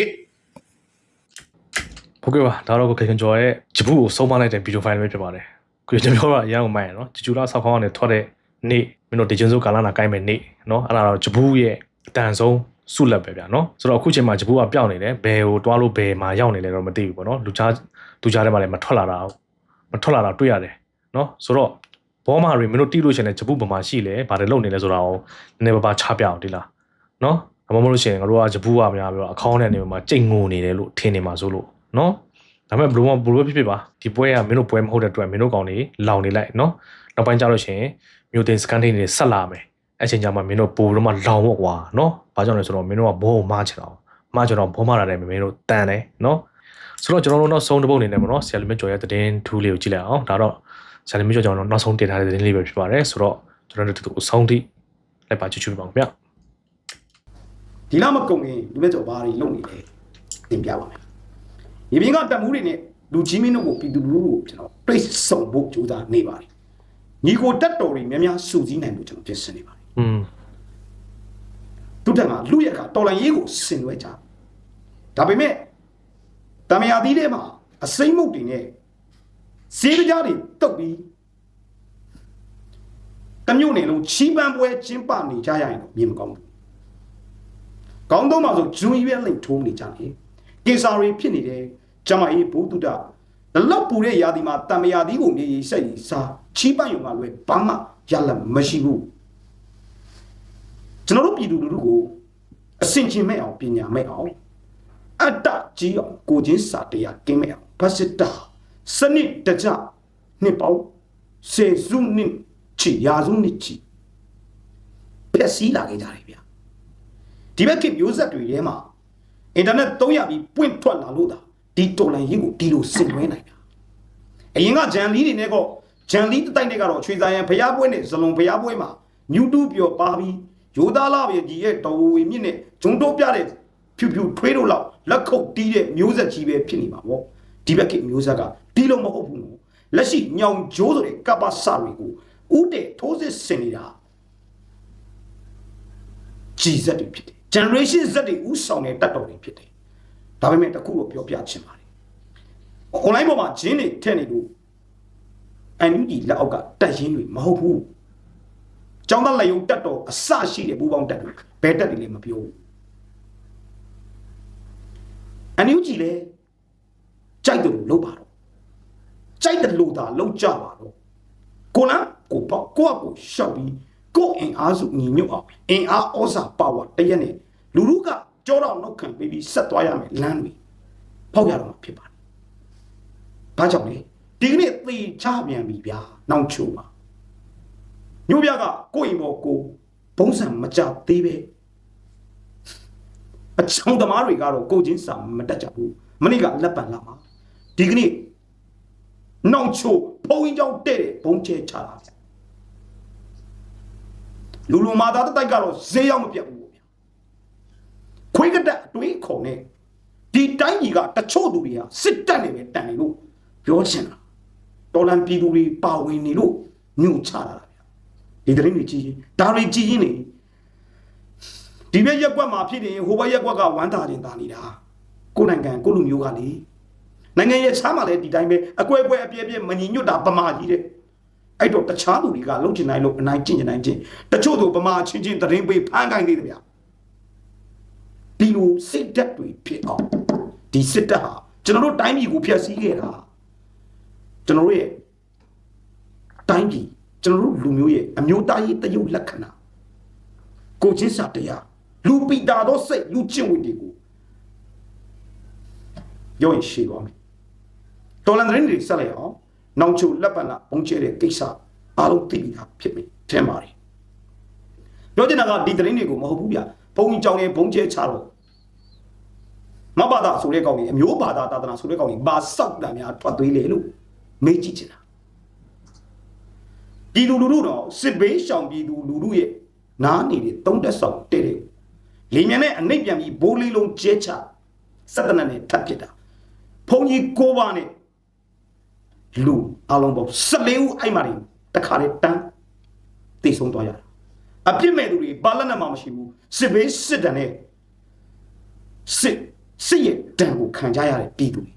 ဟုတ်ကဲ့ပါဒါတော့ကိုခေခင်ကျော်ရဲ့ဂျပူကိုဆုံးမလိုက်တဲ့ဗီဒီယိုဖိုင်ပဲဖြစ်ပါတယ်ကိုကျွန်တော်ပြောတာအရန်ကိုမိုက်ရနော်ဂျဂျူလာဆောက်ခေါင်းကနေထွက်တဲ့နေ့ မင်းတို့ဒီချင်းစိုးကာလနာကိုင်းမဲ့နေ့နော်အဲ့ဒါတော့ဂျပူရဲ့အတန်ဆုံးဆုလက်ပဲဗျာနော်ဆိုတော့အခုချိန်မှာဂျပူကပျောက်နေတယ်ဘယ်ကိုတွားလို့ဘယ်မှာရောက်နေလဲတော့မသိဘူးပေါ့နော်လူချားလူချားထဲမှာလည်းမထွက်လာတာမထွက်လာတာတွေ့ရတယ်နော်ဆိုတော့ဘောမာတွေမင်းတို့တီးလို့ရှိရင်လည်းဂျပူဘာမှရှိလဲဘာတွေလုပ်နေလဲဆိုတာကိုနည်းနည်းပါးပါးချပြအောင်ဒီလားနော်ဒါမှမဟုတ်လို့ရှိရင်ငါတို့ကဂျပူကများပြီးတော့အကောင့်နဲ့နေမှာကြိတ်ငုံနေတယ်လို့ထင်နေမှာဆိုလို့နော်ဒါပေမဲ့ဘလို့မဘလို့ပဲဖြစ်ဖြစ်ပါဒီပွဲကမင်းတို့ပွဲမဟုတ်တဲ့အတွက်မင်းတို့ကောင်တွေလောင်နေလိုက်နော်နောက်ပိုင်းကျလို့ရှိရင် မြို့တင်စကန်ထိန်တွေဆက်လာမယ်အဲ့ချိန်ကျမှမင်းတို့ပို့ပြီးတော့မှလောင်ဖို့ကွာနော်ဘာကြောင့်လဲဆိုတော့မင်းတို့ကဘိုးကိုမားချင်တာမားချင်တော့ဘိုးမားလာတယ်မင်းတို့တန်တယ်နော်ဆိုတော့ကျွန်တော်တို့နောက်ဆုံးတစ်ပုတ်အနေနဲ့ပေါ့နော်ဆရာလူမြတ်ကျော်ရဲ့သတင်းထူးလေးကိုကြည့်လိုက်အောင်ဒါတော့ဆရာလူမြတ်ကျော်ကျွန်တော်နောက်ဆုံးတင်ထားတဲ့သတင်းလေးပဲဖြစ်ပါတယ်ဆိုတော့ကျွန်တော်တို့တူအဆုံးထိလိုက်ပါချူချူပါအောင်ဗျဒီလောက်မကုန်ရင်ဒီဘက်ကျော်ဘာတွေလုပ်နေလဲတင်ပြပါမယ်။ဒီဘင်းကတက်မှုတွေနဲ့လူကြီးမင်းတို့ကိုပြည်သူလူထုကိုကျွန်တော်ပြိတ်ဆုံဖို့ကြိုးစားနေပါတယ်။ ညီကိုတက်တော်တွေများများစုစည်းနိုင်လို့ကျွန်တော်ပြင်ဆင်နေပါတယ်อืม။သူတက်မှာလူရက်ကတော်လိုင်းရေးကိုဆင်နွှဲကြ။ဒါပေမဲ့တမယာသီးထဲမှာအစိမ့်မုတ်တွေနဲ့ဈေးကြတွေတုတ်ပြီးတမျိုးနေလုံးချီးပန်းပွဲကျင်းပနေကြရရင်တော့မြင်မကောင်းဘူး။ကောင်းတော့မှဆိုဂျွန်ရွက်လိတ်ထိုးနေကြတယ်။ကင်ဆာတွေဖြစ်နေတယ်။ကျမကြီးဘုဒ္ဓတလလောက်ပူတဲ့ယာဒီမှာတမယာသီးကိုမြေကြီးဆက်ကြီးစား ချီးပန်းရုံကလွယ်ဘာမှရလမရှိဘူး။ကျွန်တော်တို့ပြည်သူလူထုကိုအစင်ချင်းမဲ့အောင်ပညာမဲ့အောင်အတ္တကြီးအောင်ကိုချင်းစာတရားကင်းမဲ့အောင်ဘတ်စစ်တာစနစ်တကျနှစ်ပေါင်းစေစုနှစ်ချီရာစုနှစ်ချီပျက်စီးလာခဲ့ကြတယ်ဗျာဒီဘက်ကမျိုးဆက်တွေထဲမှာအင်တာနက်သုံးရပြီးပွင့်ထွက်လာလို့သာဒီတော်လန်ရေးကိုဒီလိုဆင်နွှဲနိုင်တာအရင်ကဂျန်လီတွေနဲ့တော့ ဂျန်လီတတိုက်တွေကတော့ချွေစာရန်ဖျားပွဲနဲ့ဇလုံဖျားပွဲမှာညူတူပြောပါပြီးရိုသားလာပြေကြီးရဲ့တော်ဝေမြင့်နဲ့ဂျုံတိုးပြတဲ့ဖြူဖြူထွေးတို့လောက်လက်ခုပ်တီးတဲ့မျိုးဆက်ကြီးပဲဖြစ်နေမှာပေါ့ဒီဘက်ကမျိုးဆက်ကဒီလိုမဟုတ်ဘူးနော်လက်ရှိညောင်ကျိုးဆိုတဲ့ကပ္ပစတွေကိုဥတဲ့ထိုးစစ်ဆင်နေတာကြီးဆက်တွေဖြစ်တယ် generation Z တွေဥဆောင်တဲ့တက်တော်တွေဖြစ်တယ်ဒါပေမဲ့တခုတော့ပြောပြချင်ပါတယ် online ပေါ်မှာဂျင်းတွေထည့်နေလို့ NUG လက်အောက်ကတက်ရင်းတွေမဟုတ်ဘူးကျောင်းသားလက်ယုံတက်တော်အစရှိတဲ့ပူပေါင်းတက်တွေဘယ်တက်တွေလဲမပြောဘူး NUG လဲကြိုက်တယ်လို့လုပ်ပါတော့ကြိုက်တယ်လို့သာလုပ်ကြပါတော့ကိုလန်းကိုပေါ့ကိုကကိုရှောက်ပြီးကိုအင်အားစုညီညွတ်အောင်အင်အားဩဇာပါဝါတရက်နဲ့လူလူကကြောတော့နောက်ခံပြီးပြီးဆက်သွားရမယ်လမ်းတွေဖောက်ရတော့မှာဖြစ်ပါတယ်ဘာကြောင့်လဲ ဒီကနေ့သေချပြန်ပြီဗျာနောက်ချိုပါညို့ပြကကိုယ့်အိမ်ပေါ်ကိုဘုံစံမကြသေးပဲအချောင်သမားတွေကတော့ကိုချင်းစာမတက်ကြဘူးမနေ့ကလက်ပံလာမှာဒီကနေ့နှောင်ချိုဘုံကြီးကြောင့်တဲ့တဲ့ဘုံကျဲချတာဗျလူလူမာသားတစ်တိုက်ကတော့ဈေးရောက်မပြတ်ဘူးဗျခွေးကတက်အတွေးခုံနဲ့ဒီတိုင်းကြီးကတချို့သူတွေဟာစစ်တက်နေပဲတန်နေလို့ပြောချင်တာ တော်လန်ပြည်သူတွေပါဝင်နေလို့ညှို့ချတာဗျဒီတရင်တွေကြည့်ရင်ဒါတွေကြည့်ရင်နေဒီဘက်ရက်ကွက်မှာဖြစ်နေရင်ဟိုဘက်ရက်ကွက်ကဝမ်းသာခြင်းတာနေတာကိုယ်နိုင်ငံကိုယ့်လူမျိုးကလေနိုင်ငံရဲ့ချားမှာလည်းဒီတိုင်းပဲအကွဲကွဲအပြဲပြဲမညီညွတ်တာပမာကြီးတဲ့အဲ့တော့တခြားသူတွေကလုံချင်နိုင်လို့အနိုင်ကျင့်ချင်နိုင်ချင်းတချို့သူပမာချင်းချင်းတရင်ပေးဖမ်းကိုင်းသေးတယ်ဗျာဒီလိုစစ်တပ်တွေဖြစ်အောင်ဒီစစ်တပ်ဟာကျွန်တော်တို့တိုင်းပြည်ကိုဖျက်ဆီးခဲ့တာ ကျွန်တော်တို့ရဲ့တိုင်းပြည်ကျွန်တော်တို့လူမျိုးရဲ့အမျိုးသားရေးတရုပ်လက္ခဏာကိုချင်းစာတရားလူပီတာသောစိတ်လူချင်းဝင်တွေကိုပြောရင်ရှေ့ပါမယ်တော်လန်သတင်းတွေဆက်လိုက်အောင်နောင်ချိုလက်ပံလာပုံကျဲတဲ့ကိစ္စအားလုံးသိပြီးသားဖြစ်ပြီထင်ပါတယ်ပြောချင်တာကဒီသတင်းတွေကိုမဟုတ်ဘူးဗျဘုံကြီးကြောင်ရဲ့ဘုံကျဲချတော့မဘာသာဆိုတဲ့ကောင်ကြီးအမျိုးဘာသာသာသနာဆိုတဲ့ကောင်ကြီးဘာစောက်တံများထွက်သွေးလေလို့ မေးကြည့်ချင်တာပြည်သူလူထုတော့စစ်ဘေးရှောင်ပြည်သူလူထုရဲ့နားနေတဲ့တုံးတက်ဆောင်တဲ့တဲ့လေမြန်နဲ့အနှိပ်ပြန်ပြီးဘိုးလေးလုံးကျဲချစက်တနနဲ့ထပ်ပစ်တာဘုံကြီးကိုးပါနဲ့လူအလုံးပေါင်း14ဦးအဲ့မှာနေတခါလေတန်းတိတ်ဆုံးသွားရတာအပြစ်မဲ့သူတွေဘာလက်နဲ့မှမရှိဘူးစစ်ဘေးစစ်တန်နဲ့စစ်စစ်ရဲ့တန်ကိုခံကြရတဲ့ပြည်သူတွေ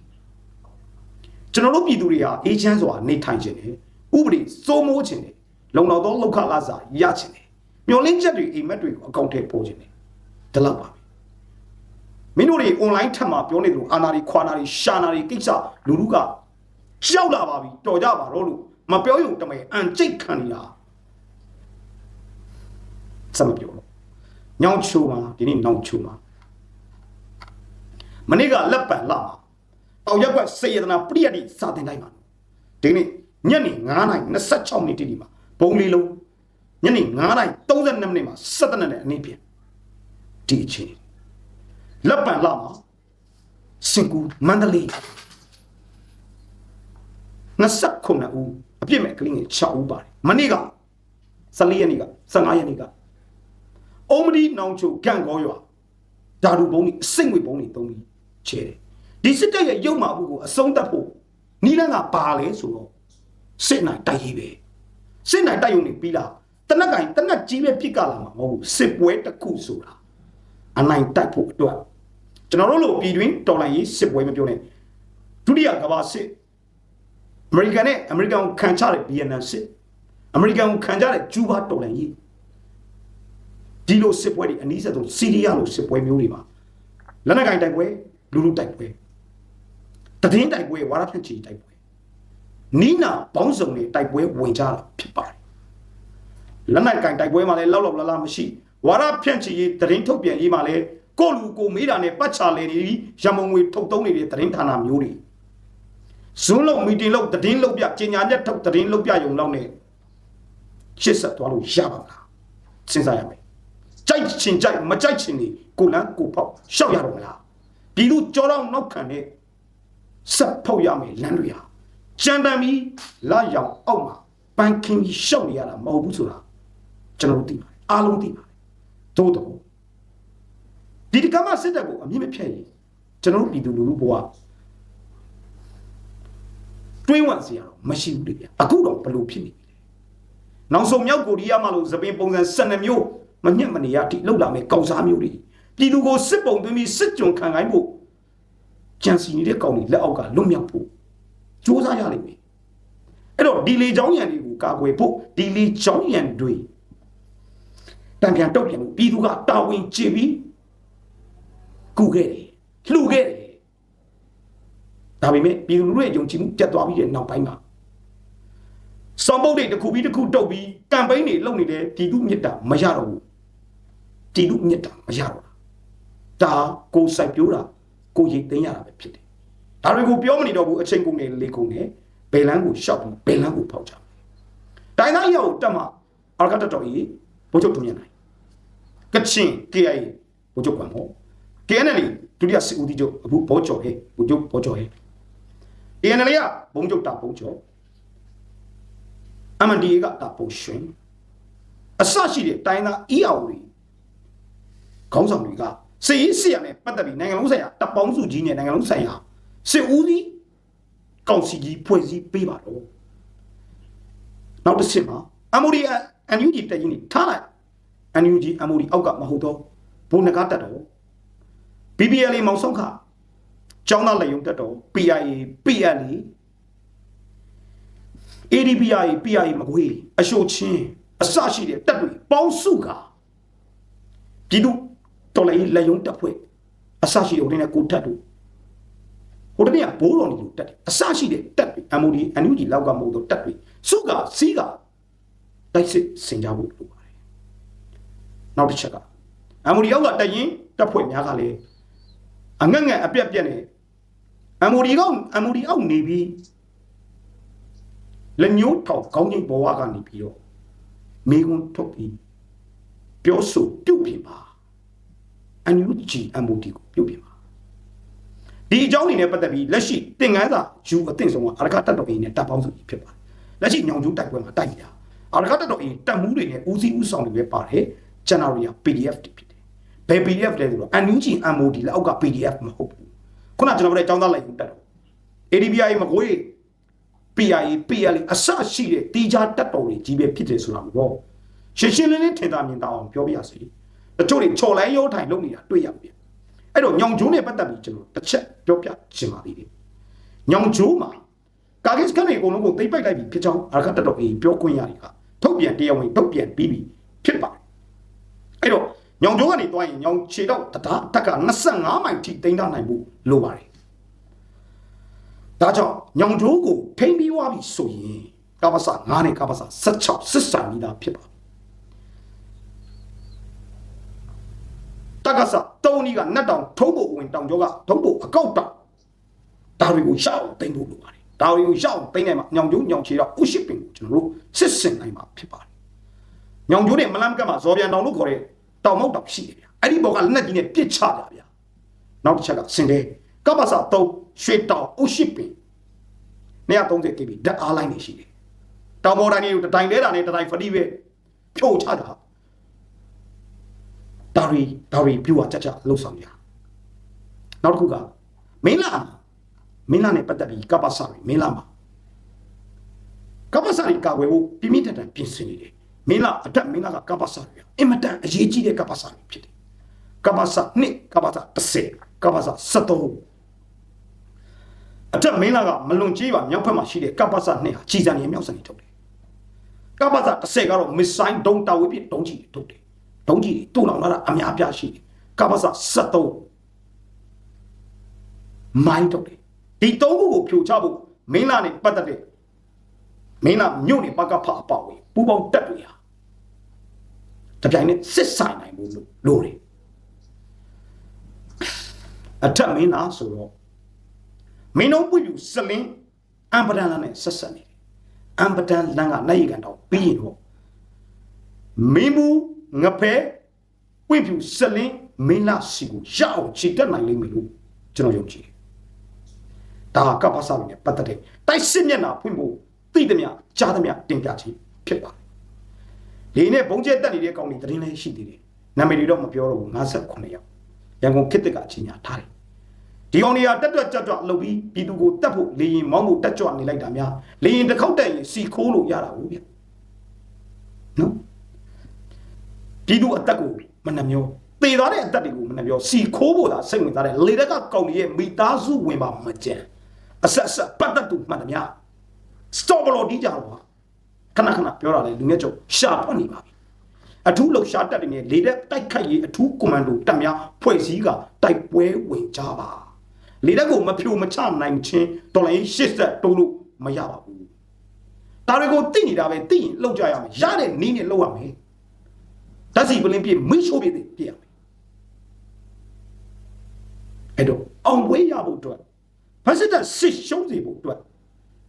ကျွန်တော်တို့ပြည်သူတွေဟာအေးချမ်းစွာနေထိုင်ခြင်းတယ်ဥပဒေစိုးမိုးခြင်းတယ်လုံလောက်သောလောက်ခလာစာရခြင်းတယ်မျောလင်းချက်တွေအိမ်မက်တွေကိုအကောင့်ထဲပို့ခြင်းတယ်ဒီလောက်ပါပဲမင်းတို့တွေ online ထက်မှာပြောနေသလိုအာနာတွေခွာနာတွေရှာနာတွေကိစ္စလူလူကကြောက်လာပါပြီတော်ကြပါတော့လို့မပြောရုံတမယ်အန်ကျိတ်ခံနေတာစမပြောတော့ညောင်ချိုမှာဒီနေ့ညောင်ချိုမှာမနေ့ကလက်ပံလာမှာ တောင်ရက်ကွက်စေရတနာပရိယတ်တိစာတင်တိုင်းမှာဒီနေ့ညနေ9:26မိနစ်တိတိမှာဘုံလေးလုံးညနေ9:32မိနစ်မှာ17နှစ်နဲ့အနည်းပြန်ဒီအချိန်လက်ပံလာမှာစင်ကူမန္တလေး29ဦးအပြစ်မဲ့ကလေးငယ်6ဦးပါတယ်မနေ့က14ရက်နေ့က15ရက်နေ့ကအုံမဒီနောင်ချိုကန့်ကောရွာဓာတုဘုံကြီးအစိမ့်ငွေဘုံကြီးသုံးပြီးချဲတယ် ဒီစစ်တပ်ရဲ့ရုပ်မာမှုကိုအဆုံးသတ်ဖို့နီလန်းကပါလဲဆိုတော့စစ်နိုင်တိုက်ရေးပဲစစ်နိုင်တိုက်ရုံနေပြီးလားတနက်ကင်တနက်ကြီးပဲပြစ်ကလာမှာမဟုတ်ဘူးစစ်ပွဲတစ်ခုဆိုတာအနိုင်တိုက်ဖို့အတွက်ကျွန်တော်တို့လိုပြည်တွင်းတော်လှန်ရေးစစ်ပွဲမပြောနဲ့ဒုတိယကမ္ဘာစစ်အမေရိကန်နဲ့အမေရိကန်ကိုခံချတဲ့ဗီယက်နမ်စစ်အမေရိကန်ကိုခံချတဲ့ကျူးဘာတော်လှန်ရေးဒီလိုစစ်ပွဲတွေအနည်းဆက်ဆုံးစီးရီးယားလိုစစ်ပွဲမျိုးတွေမှာလက်နက်ကင်တိုက်ပွဲလူလူတိုက်ပွဲ တည်င်းတိုက်ပွဲဝါရဖြန့်ချီတိုက်ပွဲနီးနာပေါင်းစုံတွေတိုက်ပွဲဝင်ကြတာဖြစ်ပါတယ်လက်နက်ကင်တိုက်ပွဲမှာလည်းလောက်လောက်လာလာမရှိဝါရဖြန့်ချီရေးတည်င်းထုတ်ပြန်ရေးမှာလည်းကိုလူကိုမေးတာနဲ့ပတ်ချလေတွေရမုံငွေထုတ်သုံးနေတဲ့တည်င်းဌာနမျိုးတွေဇွန်းလုံးမီတင်လုံးတည်င်းလုံးပြကျင်ညာချက်ထုတ်တည်င်းလုံးပြယုံလောက်နဲ့ရှစ်ဆက်သွားလို့ရပါမလားစဉ်းစားရမယ်ကြိုက်ချင်ကြိုက်မကြိုက်ချင်နေကိုလန်းကိုပေါက်ရှောက်ရတော့မလားပြည်သူကြောတော့နောက်ခံတဲ့ ဆက်ဖောက်ရမယ်လမ်းတွေဟာကြမ်းတမ်းပြီးလာရောင်အောက်မှာပန်းခင်းကြီးရှောက်နေရတာမဟုတ်ဘူးဆိုတာကျွန်တော်တို့သိပါတယ်အားလုံးသိပါတယ်သို့တော့ဒီတကမစစ်တပ်ကိုအမြင့်မဖြတ်ရင်ကျွန်တော်တို့ပြည်သူလူထုဘဝတွင်းဝင်စီရတော့မရှိဘူးလေဗျအခုတော့ဘလို့ဖြစ်နေပြီလဲနောက်ဆုံးမြောက်ကိုရီးယားမှာလို့သပင်ပုံစံ12မျိုးမညက်မနေရတိလောက်လာမယ်ကောက်စားမျိုးတွေပြည်သူကိုစစ်ပုံသွင်းပြီးစစ်ကြုံခံခိုင်းဖို့ ကြံစီနေတဲ့ကောင်တွေလက်အောက်ကလွတ်မြောက်ဖို့စ조사ရလိမ့်မယ်အဲ့တော့ဒီလေချောင်းရံတွေကိုကာကွယ်ဖို့ဒီလေချောင်းရံတွေတံပြန်တုတ်ပြန်ဖို့ပြည်သူကတာဝန်ကျေပြီးကူခဲ့တယ်လှူခဲ့တယ်ဒါပေမဲ့ပြည်သူလူထုရဲ့ယုံကြည်မှုပြတ်သွားပြီးတဲ့နောက်ပိုင်းမှာစောင်းပုတ်တွေတစ်ခုပြီးတစ်ခုတုတ်ပြီးကမ်ပိန်းတွေလုပ်နေတဲ့ပြည်သူမြစ်တာမရတော့ဘူးပြည်သူမြစ်တာမရတော့တာဒါကိုစိုက်ပြိုးတာ ကိုရိတ်သိမ်းရတာပဲဖြစ်တယ်ဒါတွေကိုပြောမနေတော့ဘူးအချိန်ကုန်နေလေကုန်နေဘယ်လန်းကိုရှောက်ပြီးဘယ်လန်းကိုဖောက်ကြတိုင်းသားရောက်တက်မှာအာရကတတော်ကြီးဘုချုပ်ထုံညနိုင်ကချင် KIA ဘုချုပ်ကွန်မော KNL ဒုတိယစစ်ဦးတီးချုပ်အခုဘောကျော်ဟဲ့ဘုချုပ်ဘောကျော်ဟဲ့ KNL ကဘုံချုပ်တာဘုံကျော် MNDA ကတာပုံရွှင်အစရှိတဲ့တိုင်းသား EAO တွေခေါင်းဆောင်တွေက စစ်ရေးစစ်ရနဲ့ပတ်သက်ပြီးနိုင်ငံလုံးဆိုင်ရာတပ်ပေါင်းစုကြီးနဲ့နိုင်ငံလုံးဆိုင်ရာစစ်ဦးစီးကောင်စီကြီးဖွဲ့စည်းပေးပါတော့နောက်တစ်ချက်မှာ MOD NUG တက်ကြီးနေထားလိုက် NUG MOD အောက်ကမဟုတ်တော့ဘုံနဂတ်တက်တော့ BBL မောင်ဆုံးခကျောင်းသားလက်ယုံတက်တော့ PIA PLA ADPI PI မကွေးအရှိုချင်းအစရှိတဲ့တက်တွေပေါင်းစုကပြည်သူ တော်လည်းလက်ယုံတက်ဖွဲ့အစရှိတဲ့ဟိုတဲ့ကိုထတ်တို့ဟိုတဲ့ကဘိုးတော်နေလို့တက်တယ်အစရှိတဲ့တက်တွေ MOD NUG လောက်ကမဟုတ်တော့တက်တွေစုကစီးကတိုက်စစ်စင်ကြဖို့လိုပါတယ်နောက်တစ်ချက်က MOD ရောက်ကတက်ရင်တက်ဖွဲ့များကလည်းအငတ်ငတ်အပြက်ပြက်နေ MOD ကော MOD အောက်နေပြီးလက်ညှိုးထောက်ကောင်းကြီးဘဝကနေပြီးတော့မိကွန်းထုတ်ပြီးပြောဆိုပြုတ်ပြင်ပါ အန်ယူဂျီ MOD ကိုပြုတ်ပြင်ပါဒီအကြောင်းတွေနဲ့ပတ်သက်ပြီးလက်ရှိတင်ငန်းစာယူအသင့်ဆုံးကအရကတတ်တော်အင်းနဲ့တပ်ပေါင်းစုကြီးဖြစ်ပါတယ်လက်ရှိညောင်ကျိုးတိုက်ပွဲမှာတိုက်နေတာအရကတတ်တော်အင်းတပ်မှုတွေနဲ့ဦးစီးဦးဆောင်တွေပဲပါတယ်ဇန်နဝါရီက PDF တွေဖြစ်တယ်ဘယ် PDF လဲဆိုတော့ NUG MOD လက်အောက်က PDF မဟုတ်ဘူးခုနကျွန်တော်တို့အကြောင်းသားလိုက်တက်တော့ ADBI မကွေး PIA PLA အစရှိတဲ့တီးခြားတက်တော်တွေကြီးပဲဖြစ်တယ်ဆိုတာပေါ့ရှင်းရှင်းလင်းလင်းထင်သာမြင်သာအောင်ပြောပြရစီ တချို့တွေချော်လိုင်းရိုးထိုင်လုပ်နေတာတွေ့ရပြီအဲ့တော့ညောင်ကျိုးနဲ့ပတ်သက်ပြီးကျွန်တော်တစ်ချက်ပြောပြချင်ပါသေးတယ်ညောင်ကျိုးမှာကာဂစ်ကနေအကုန်လုံးကိုသိမ့်ပိုက်လိုက်ပြီဖြစ်ကြောင်းအာရကတက်တော်အေးပြောခွင့်ရတယ်ကထုတ်ပြန်တရားဝင်ထုတ်ပြန်ပြီးပြီဖြစ်ပါတယ်အဲ့တော့ညောင်ကျိုးကနေတွားရင်ညောင်ခြေတော့တတားတက်က25မိုင်ထိတိမ့်ထားနိုင်ဖို့လိုပါတယ်ဒါကြောင့်ညောင်ကျိုးကိုထိမ့်ပြီးွားပြီဆိုရင်ကပ္ပစ9နဲ့ကပ္ပစ16စစ်စာမိတာဖြစ်ပါ တက္ကစတုံးကြီးကနတ်တောင်ထုံးဖို့ဝင်တောင်ကျော်ကထုံးဖို့အကောက်တောင်ဒါတွေကိုရှောက်သိမ့်ဖို့လိုပါတယ်ဒါတွေကိုရှောက်သိမ့်နိုင်မှာညောင်ကျိုးညောင်ချေတော့ဥရှိပင်ကိုကျွန်တော်တို့စစ်စင်နိုင်မှာဖြစ်ပါတယ်ညောင်ကျိုးနဲ့မလမ်းကတ်မှာဇော်ပြန်တောင်လို့ခေါ်တဲ့တောင်မောက်တောင်ရှိတယ်ဗျအဲ့ဒီဘောကလက်နက်ကြီးနဲ့ပြစ်ချကြဗျနောက်တစ်ချက်ကစင်တယ်ကပ္ပစာ3ရွှေတောင်ဥရှိပင်230 kb ဓာတ်အားလိုင်းနေရှိတယ်တောင်ပေါ်တိုင်းတွေကိုတတိုင်လဲတာနဲ့တတိုင်ဖတိပဲဖြို့ချတာ ဒါရီဒါရီပြူအချက်ချက်လှုပ်ဆောင်ကြနောက်တစ်ခုကမင်းလာမင်းလာနဲ့ပတ်သက်ပြီးကပ္ပစာတွေမင်းလာမှာကပ္ပစာတွေကာကွယ်ဖို့ပြင်းပြင်းထန်ထန်ပြင်ဆင်နေတယ်မင်းလာအတက်မင်းလာကကပ္ပစာတွေအင်မတန်အရေးကြီးတဲ့ကပ္ပစာတွေဖြစ်တယ်ကပ္ပစာ2ကပ္ပစာ30ကပ္ပစာ73အထက်မင်းလာကမလွန်ကြီးပါမြောက်ဘက်မှာရှိတဲ့ကပ္ပစနှစ်ဟာကြီးစံနေမြောက်စံနေထုတ်တယ်ကပ္ပစ30ကတော့မစ်ဆိုင်ဒုံတာဝေးပြဒုံကြီးတွေထုတ်တယ် ဒုံကြီးတွေတူလောင်လာတာအများပြားရှိတယ်ကပ္ပစ73မိုင်းထုတ်တယ်ဒီသုံးခုကိုဖြိုချဖို့မင်းလာနဲ့ပတ်သက်တဲ့မင်းလာမြို့နေပကဖအပေါ့ဝင်ပူပေါင်းတက်တွေဟာတပြိုင်နက်စစ်ဆိုင်နိုင်ဖို့လို့လို့တယ်အထက်မင်းလာဆိုတော့မင်းတို့ပြပြစလင်းအမ်ပဒန်လန်နဲ့ဆက်ဆက်နေတယ်အမ်ပဒန်လန်ကနိုင်ရကန်တော့ပြီးရင်တော့မင်းဘူး ငဖဲပြပြစလင်းမင်းလာစီကိုရအောင်ချီတက်နိုင်လိမ့်မယ်လို့ကျွန်တော်ယုံကြည်တယ်ဒါကပ္ပစာနဲ့ပတ်သက်တဲ့တိုက်စစ်မျက်နှာဖွင့်ဖို့သိသမျှကြားသမျှတင်ပြခြင်းဖြစ်ပါတယ်ဒီနေ့ဘုံကျက်တက်နေတဲ့ကောင်တွေတရင်လေးရှိသေးတယ်နာမည်တွေတော့မပြောတော့ဘူး58ယောက်ရန်ကုန်ခေတ်တက်ကချင်းညာထားတယ်ဒီကောင်တွေကတက်တွက်ကြွကြွလှုပ်ပြီးပြည်သူကိုတက်ဖို့လေရင်မောင်းဖို့တက်ကြွနေလိုက်တာများလေရင်တစ်ခေါက်တက်ရင်စီခိုးလို့ရတာဘူးဗျနော် ပြည်သူအသက်ကိုမနှမျောသေသွားတဲ့အသက်တွေကိုမနှမျောစီခိုးဖို့သာစိတ်ဝင်စားတဲ့လေတက်ကကောင်တွေရဲ့မိသားစုဝင်ပါမကြံအဆက်ဆက်ပတ်သက်သူမှန်သမျှစတော့ဘလို့ဒီကြတော့ခဏခဏပြောတာလေလူငယ်ချုပ်ရှာဖွက်နေပါပြီအထူးလှရှာတက်တွေနဲ့လေတက်တိုက်ခိုက်ရေးအထူးကွန်မန်ဒိုတပ်များဖွဲ့စည်းကတိုက်ပွဲဝင်ကြပါလေတက်ကိုမဖြိုမချနိုင်ချင်းတော်လိုင်းရှစ်ဆက်တိုးလို့မရပါဘူးဒါတွေကိုသိနေတာပဲသိရင်လောက်ကြရမယ်ရတဲ့နည်းနဲ့လောက်ရမယ် ဓာတ်စီပလင်းပြည့်မိရှိုးပြည့်ပြည့်ရမယ်အဲ့တော့အောင်ပွဲရဖို့အတွက်ဖက်စစ်တပ်စစ်ရှုံးစေဖို့အတွက်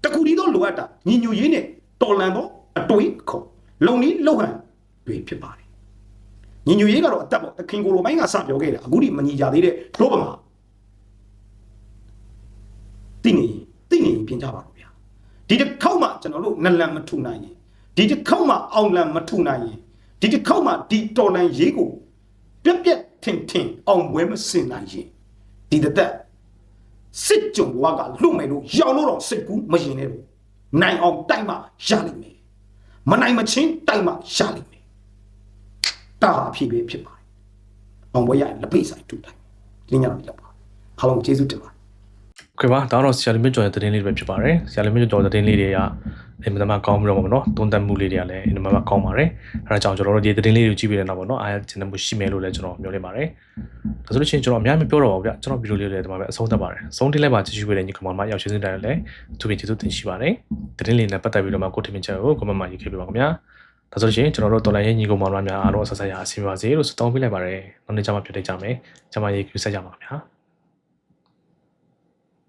တကူဒီတော့လိုအပ်တာညီညွတ်ရေးနဲ့တော်လန်တော့အတွေးခေါ်လုံနီးလောက်ဟန်တွေဖြစ်ပါတယ်ညီညွတ်ရေးကတော့အသက်ပေါ့တခင်ကိုလိုပိုင်းကစပြောခဲ့တယ်အခုဒီမညီကြသေးတဲ့တို့ပမာသိနေရင်သိနေရင်ပြင်ကြပါတော့ဗျာဒီတစ်ခေါက်မှကျွန်တော်တို့နလန်မထုနိုင်ရင်ဒီတစ်ခေါက်မှအောင်လန်မထုနိုင်ရင် ဒီတစ်ခေါက်မှဒီတော်လန်ရေးကိုပြက်ပြက်ထင်ထင်အောင်ပွဲမစင်နိုင်ရင်ဒီတစ်သက်စစ်ကြုံဘဝကလွတ်မယ်လို့ရောင်လို့တော့စိတ်ကူးမရင်နဲ့လို့နိုင်အောင်တိုက်မှရလိမ့်မယ်မနိုင်မချင်းတိုက်မှရလိမ့်မယ်တာအဖြစ်ပဲဖြစ်ပါတယ်အောင်ပွဲရရင်လက်ပိတ်ဆိုင်တူတိုင်းလင်းရတော့လောက်ပါအားလုံးကျေးဇူးတင်ပါတယ် ခင်ဗျာဒါတော့ဆရာလီမစ်ကျော်ရဲ့သတင်းလေးတွေပဲဖြစ်ပါတယ်ဆရာလီမစ်ကျော်သတင်းလေးတွေကအင်မတန်ကောင်းပြီးတော့ပေါ့နော်သုံးသပ်မှုလေးတွေကလည်းအင်မတန်ကောင်းပါတယ်အဲဒါကြောင့်ကျွန်တော်တို့ဒီသတင်းလေးတွေကြည့်ပြီးတဲ့နောက်ပေါ့နော်အားရချင်တဲ့မှုရှိမယ်လို့လည်းကျွန်တော်မျှော်လင့်ပါတယ်ဒါဆိုလို့ရှိရင်ကျွန်တော်အများကြီးပြောတော့ပါဘူးဗျကျွန်တော်ဗီဒီယိုလေးတွေဒီမှာပဲအဆုံးသတ်ပါတယ်ဆုံးတင်လိုက်ပါကြည့်ရှုပေးတဲ့ညီကောင်မရောက်ရှင်းစင်တိုင်းလည်းသူပြင်ကျေးဇူးတင်ရှိပါတယ်သတင်းလေးနဲ့ပတ်သက်ပြီးတော့မှကိုထင်မြင်ချက်ကိုကွန်မန့်မှာရေးခဲ့ပေးပါခင်ဗျာဒါဆိုရင်ကျွန်တော်တို့တော်လိုင်းရဲ့ညီကောင်မများအားလုံးဆက်ဆက်ရအောင်ပါစေလို့ဆုတောင်းပေးလိုက်ပါတယ်နောက်နေ့ကျမှပြန်တွေ့ကြမယ်ကျမရေကူဆက်ကြပါခင်ဗျာ